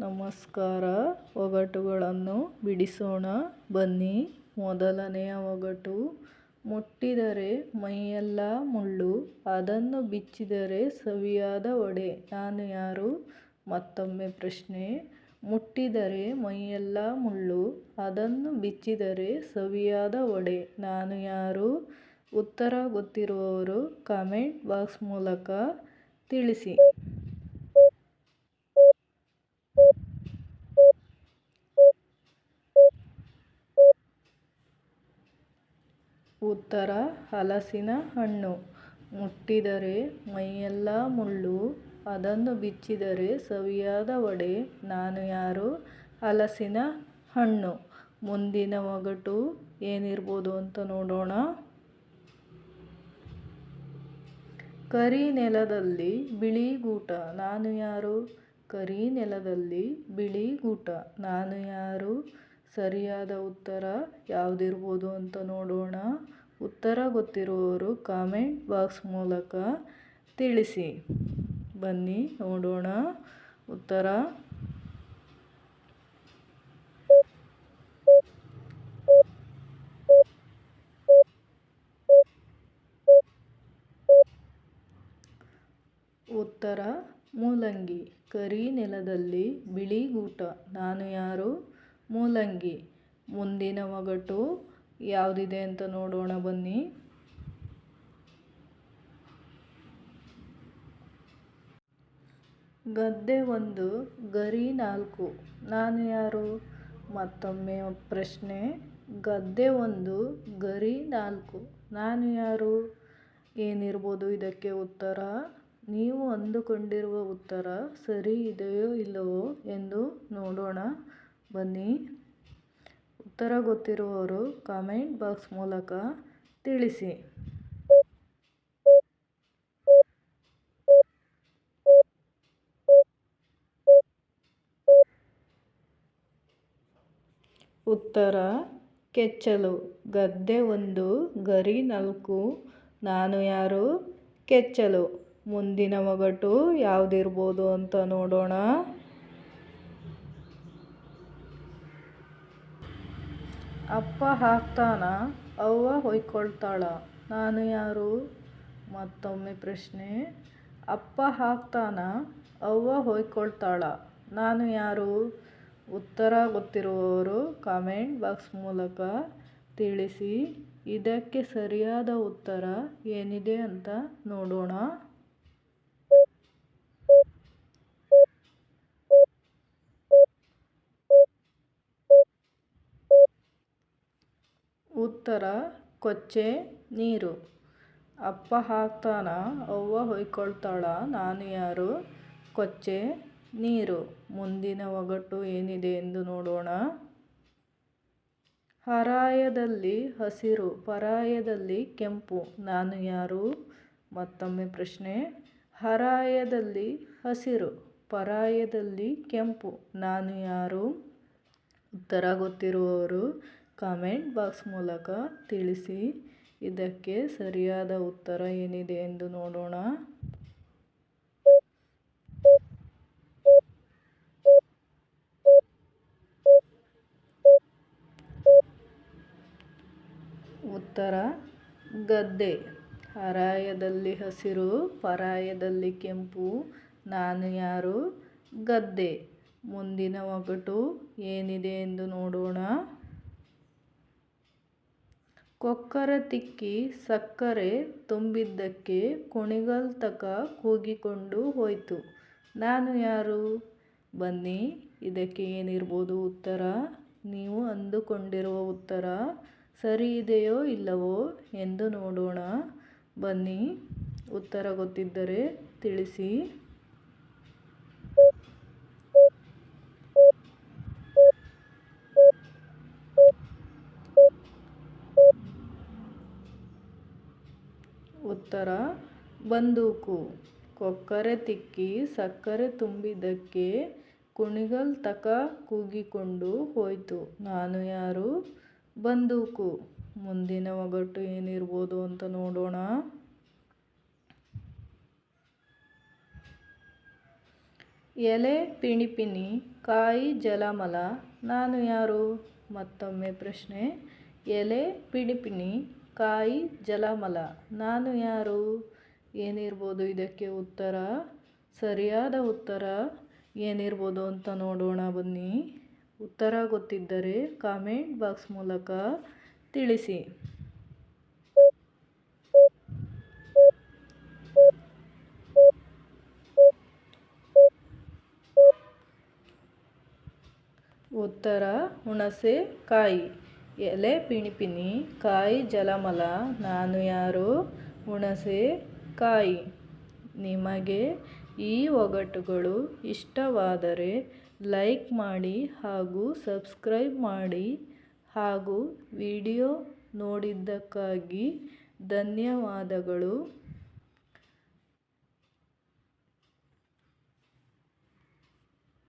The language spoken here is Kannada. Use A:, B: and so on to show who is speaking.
A: ನಮಸ್ಕಾರ. ಒಗಟುಗಳನ್ನು ಬಿಡಿಸೋಣ. ಬನ್ನಿ. ಮೊದಲನೆಯ ಒಗಟು. ಮುಟ್ಟಿದರೆ ಮೈಯೆಲ್ಲ ಮುಳ್ಳು. ಅದನ್ನು ಬಿಚ್ಚಿದರೆ ಸವಿಯಾದ ಒಡೆ. ನಾನು ಯಾರು? ಮತ್ತೊಮ್ಮೆ ಪ್ರಶ್ನೆ. ಮುಟ್ಟಿದರೆ ಮೈಯೆಲ್ಲ ಮುಳ್ಳು. ಅದನ್ನು ಬಿಚ್ಚಿದರೆ ಸವಿಯಾದ ಒಡೆ. ನಾನು ಯಾರು? ಉತ್ತರ ಗೊತ್ತಿರುವವರು ಕಾಮೆಂಟ್ ಬಾಕ್ಸ್ ಮೂಲಕ ತಿಳಿಸಿ. ಉತ್ತರ ಹಲಸಿನ ಹಣ್ಣು. ಮುಟ್ಟಿದರೆ ಮೈಯೆಲ್ಲ ಮುಳ್ಳು. ಅದನ್ನು ಬಿಚ್ಚಿದರೆ ಸವಿಯಾದ ವಡೆ. ನಾನು ಯಾರು? ಹಲಸಿನ ಹಣ್ಣು. ಮುಂದಿನ ಒಗಟು ಏನಿರ್ಬೋದು ಅಂತ ನೋಡೋಣ. ಕರಿ ನೆಲದಲ್ಲಿ ಬಿಳಿ ಗೂಟ. ನಾನು ಯಾರು? ಕರಿ ನೆಲದಲ್ಲಿ ಬಿಳಿ ಗೂಟ. ನಾನು ಯಾರು? ಸರಿಯಾದ ಉತ್ತರ ಯಾವುದಿರ್ಬೋದು ಅಂತ ನೋಡೋಣ. ಉತ್ತರ ಗೊತ್ತಿರುವವರು ಕಾಮೆಂಟ್ ಬಾಕ್ಸ್ ಮೂಲಕ ತಿಳಿಸಿ. ಬನ್ನಿ, ನೋಡೋಣ. ಉತ್ತರ. ಉತ್ತರ. ಮೂಲಂಗಿ. ಕರಿ ನೆಲದಲ್ಲಿ ಬಿಳಿ ಗೂಟ ನಾನು ಯಾರು? ಮೂಲಂಗಿ. ಮುಂದಿನ ಒಗಟು ಯಾವುದಿದೆ ಅಂತ ನೋಡೋಣ ಬನ್ನಿ. ಗದ್ದೆ ಒಂದು, ಗರಿ ನಾಲ್ಕು. ನಾನು ಯಾರು? ಮತ್ತೊಮ್ಮೆ ಪ್ರಶ್ನೆ. ಗದ್ದೆ ಒಂದು, ಗರಿ ನಾಲ್ಕು. ನಾನು ಯಾರು? ಏನಿರ್ಬೋದು ಇದಕ್ಕೆ ಉತ್ತರ? ನೀವು ಅಂದುಕೊಂಡಿರುವ ಉತ್ತರ ಸರಿ ಇದೆಯೋ ಇಲ್ಲವೋ ಎಂದು ನೋಡೋಣ. ಬನ್ನಿ. ಉತ್ತರ ಗೊತ್ತಿರುವವರು ಕಾಮೆಂಟ್ ಬಾಕ್ಸ್ ಮೂಲಕ ತಿಳಿಸಿ. ಉತ್ತರ, ಕೆಚ್ಚಲು. ಗದ್ದೆ ಒಂದು, ಗರಿ ನಾಲ್ಕು, ನಾನು ಯಾರು? ಕೆಚ್ಚಲು. ಮುಂದಿನ ಒಗಟು ಯಾವುದಿರ್ಬೋದು ಅಂತ ನೋಡೋಣ. ಅಪ್ಪ ಹಾಕ್ತಾನ, ಅವ್ವ ಹೊಯ್ಕೊಳ್ತಾಳ. ನಾನು ಯಾರು? ಮತ್ತೊಮ್ಮೆ ಪ್ರಶ್ನೆ. ಅಪ್ಪ ಹಾಕ್ತಾನ, ಅವ್ವ ಹೊಯ್ಕೊಳ್ತಾಳ. ನಾನು ಯಾರು? ಉತ್ತರ ಗೊತ್ತಿರುವವರು ಕಾಮೆಂಟ್ ಬಾಕ್ಸ್ ಮೂಲಕ ತಿಳಿಸಿ. ಇದಕ್ಕೆ ಸರಿಯಾದ ಉತ್ತರ ಏನಿದೆ ಅಂತ ನೋಡೋಣ. ಉತ್ತರ, ಕೊಚ್ಚೆ ನೀರು. ಅಪ್ಪ ಹಾಕ್ತಾನ ಅವ್ವ ಹೊಯ್ಕೊಳ್ತಾಳ ನಾನು ಯಾರು ಕೊಚ್ಚೆ ನೀರು. ಮುಂದಿನ ಒಗಟು ಏನಿದೆ ಎಂದು ನೋಡೋಣ. ಹರಾಯದಲ್ಲಿ ಹಸಿರು, ಪರಾಯದಲ್ಲಿ ಕೆಂಪು. ನಾನು ಯಾರು ಮತ್ತೊಮ್ಮೆ ಪ್ರಶ್ನೆ. ಹರಾಯದಲ್ಲಿ ಹಸಿರು, ಪರಾಯದಲ್ಲಿ ಕೆಂಪು. ನಾನು ಯಾರು ಉತ್ತರ ಗೊತ್ತಿರುವವರು ಕಾಮೆಂಟ್ ಬಾಕ್ಸ್ ಮೂಲಕ ತಿಳಿಸಿ. ಇದಕ್ಕೆ ಸರಿಯಾದ ಉತ್ತರ ಏನಿದೆ ಎಂದು ನೋಡೋಣ. ಉತ್ತರ, ಗದ್ದೆ. ಹರಾಯದಲ್ಲಿ ಹಸಿರು, ಪರಾಯದಲ್ಲಿ ಕೆಂಪು. ನಾನು ಯಾರು? ಗದ್ದೆ. ಮುಂದಿನ ಒಗಟು ಏನಿದೆ ಎಂದು ನೋಡೋಣ. ಕೊಕ್ಕರ ತಿಕ್ಕಿ ಸಕ್ಕರೆ ತುಂಬಿದ್ದಕ್ಕೆ ಕುಣಿಗಲ್ ತಕ ಕೂಗಿಕೊಂಡು ಹೋಯ್ತು. ನಾನು ಯಾರು? ಬನ್ನಿ, ಇದಕ್ಕೆ ಏನಿರ್ಬೋದು ಉತ್ತರ? ನೀವು ಅಂದುಕೊಂಡಿರುವ ಉತ್ತರ ಸರಿ ಇದೆಯೋ ಇಲ್ಲವೋ ಎಂದು ನೋಡೋಣ. ಬನ್ನಿ, ಉತ್ತರ ಗೊತ್ತಿದ್ದರೆ ತಿಳಿಸಿ. ಉತ್ತರ, ಬಂದೂಕು. ಕೊಕ್ಕರೆ ತಿಕ್ಕಿ, ಸಕ್ಕರೆ ತುಂಬಿದ್ದಕ್ಕೆ ಕುಣಿಗಲ್ ತಕ ಕೂಗಿಕೊಂಡು ಹೋಯ್ತು. ನಾನು ಯಾರು? ಬಂದೂಕು. ಮುಂದಿನ ಒಗಟು ಏನಿರ್ಬೋದು ಅಂತ ನೋಡೋಣ. ಎಲೆ ಪಿಣಿಪಿಣಿ, ಕಾಯಿ ಜಲಮಲ. ನಾನು ಯಾರು? ಮತ್ತೊಮ್ಮೆ ಪ್ರಶ್ನೆ. ಎಲೆ ಪಿಣಿಪಿಣಿ ಕಾಯಿ ಜಲಮಲ. ನಾನು ಯಾರು? ಏನಿರ್ಬೋದು ಇದಕ್ಕೆ ಉತ್ತರ? ಸರಿಯಾದ ಉತ್ತರ? ಏನಿರ್ಬೋದು ಅಂತ ನೋಡೋಣ ಬನ್ನಿ. ಉತ್ತರ ಗೊತ್ತಿದ್ದರೆ ಕಾಮೆಂಟ್ ಬಾಕ್ಸ್ ಮೂಲಕ ತಿಳಿಸಿ. ಉತ್ತರ ಹುಣಸೆ ಕಾಯಿ. ಎಲೆ ಪಿಣಿಪಿನಿ ಕಾಯಿ ಜಲಮಲ, ನಾನು ಯಾರು, ಹುಣಸೆ, ಕಾಯಿ. ನಿಮಗೆ ಈ ಒಗಟುಗಳು ಇಷ್ಟವಾದರೆ ಲೈಕ್ ಮಾಡಿ ಹಾಗೂ ಸಬ್ಸ್ಕ್ರೈಬ್ ಮಾಡಿ ಹಾಗೂ ವಿಡಿಯೋ ನೋಡಿದ್ದಕ್ಕಾಗಿ ಧನ್ಯವಾದಗಳು.